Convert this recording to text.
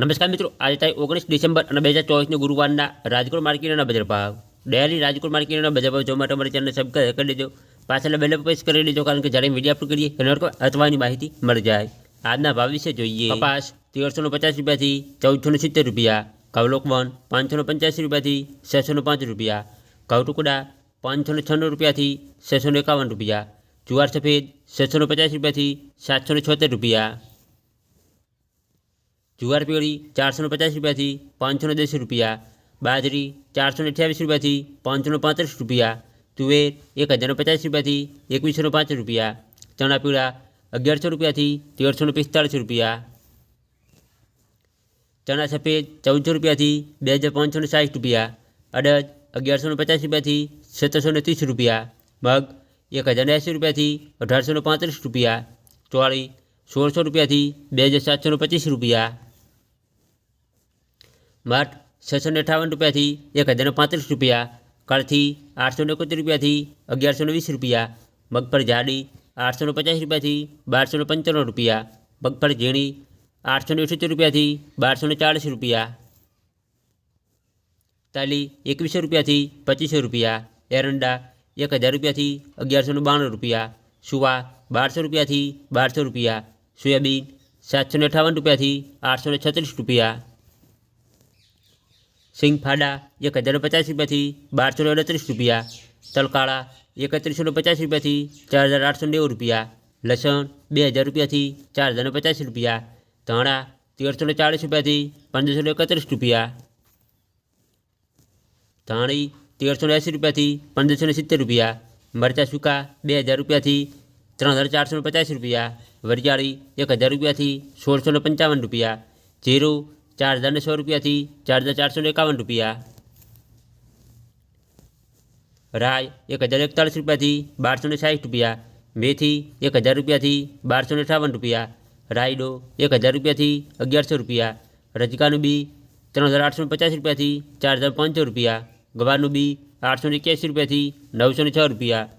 નમસ્કાર મિત્રો, આજે તારીખ ઓગણીસ ડિસેમ્બર અને બે હજાર ચોવીસની ગુરુવારના રાજકોટ માર્કેટના બજાર ભાવ. ડેલી રાજકોટ માર્કેટના બજાર ભાવ જોવા માટે અમારી ચેનલ સબસ્ક્રાઈબ કરી દેજો. પાછળ બેલ પ્રેસ કરી દેજો, કારણ કે જ્યારે વીડિયો અપલોડ કરીએ, એના અથવાની માહિતી મળી જાય. આજના ભાવ વિશે જોઈએ. કપાસ તેરસો પચાસ રૂપિયાથી ચૌદસો સિત્તેર રૂપિયા કવલોકવન પાંચસો પંચ્યાસી રૂપિયાથી છસો પાંચ રૂપિયા, કવટુકડા ટુકડા પાંચસો છન્નું રૂપિયાથી છસો એકાવન રૂપિયા, જુવાર સફેદ છસો પચાસ રૂપિયાથી સાતસો છોતેર રૂપિયા જુવાર પીળી ચારસોને પચાસ રૂપિયાથી પાંચસો ને દસ રૂપિયા, બાજરી ચારસોને અઠ્યાવીસ રૂપિયાથી પાંચસોને પાંત્રીસ રૂપિયા, તુવેર એક હજાર પચાસ રૂપિયાથી એકવીસોને પાંચ રૂપિયા ચણા પીળા અગિયારસો રૂપિયાથી તેરસોને પિસ્તાળીસ રૂપિયા, ચણા સફેદ ચૌદસો રૂપિયાથી બે હજાર પાંચસોને સાઠ રૂપિયા, અડદ અગિયારસોને પચાસ રૂપિયાથી સત્તરસો ને ત્રીસ રૂપિયા, મગ એક હજાર એંસી રૂપિયાથી અઢારસોને પાંત્રીસ રૂપિયા, ચોળી સોળસો રૂપિયાથી બે હજાર સાતસોને પચીસ રૂપિયા મઠ છસો ને અઠાવન રૂપિયાથી એક હજાર પાંત્રીસ રૂપિયા કળથી આઠસો ને એકોતેર રૂપિયાથી અગિયારસો ને વીસ રૂપિયા મગફળી જાડી આઠસો ને પચાસ રૂપિયાથી બારસો ને પંચાણું રૂપિયા મગફળી ઝીણી આઠસો ને અઠ્યોતેર રૂપિયાથી બારસો ને ચાળીસ રૂપિયા તાલી એકવીસો રૂપિયાથી પચીસો રૂપિયા એરંડા એક હજાર રૂપિયાથી અગિયારસો ને બાણું રૂપિયા સુવા બારસો રૂપિયાથી બારસો રૂપિયા સોયાબીન સાતસો ને અઠાવન રૂપિયાથી આઠસો ને છત્રીસ રૂપિયા સિંગ ફાડા એક હજાર પચાસ રૂપિયાથી બારસો ને અડત્રીસ રૂપિયા તલકાળા એકત્રીસો ને પચાસ રૂપિયાથી ચાર હજાર આઠસો નેવું રૂપિયા લસણ બે હજાર રૂપિયાથી ચાર હજાર ને પચાસ રૂપિયા ધાણા તેરસો ને ચાળીસ રૂપિયાથી પંદરસો ને એકત્રીસ રૂપિયા ધાણી તેરસો ને એંસી રૂપિયાથી પંદરસો ને સિત્તેર રૂપિયા મરચાં સૂકા બે હજાર રૂપિયાથી ત્રણ હજાર ચારસો ને પચાસ રૂપિયા વરિયાળી એક હજાર રૂપિયાથી સોળસો ને પંચાવન રૂપિયા જીરું ચાર હજાર ને સો રૂપિયાથી ચાર હજાર ચારસો ને એકાવન રૂપિયા રાય એક હજાર એકતાળીસ રૂપિયાથી બારસો ને સાઠ રૂપિયા મેથી એક હજાર રૂપિયાથી બારસો ને અઠાવન રૂપિયા રાયડો એક હજાર રૂપિયાથી અગિયારસો રૂપિયા રજકાનું બી ત્રણ હજાર આઠસો ને પચાસ રૂપિયાથી ચાર હજાર પાંચસો રૂપિયા ગવારનું બી આઠસો ને એક્યાસી રૂપિયાથી નવસો ને છ રૂપિયા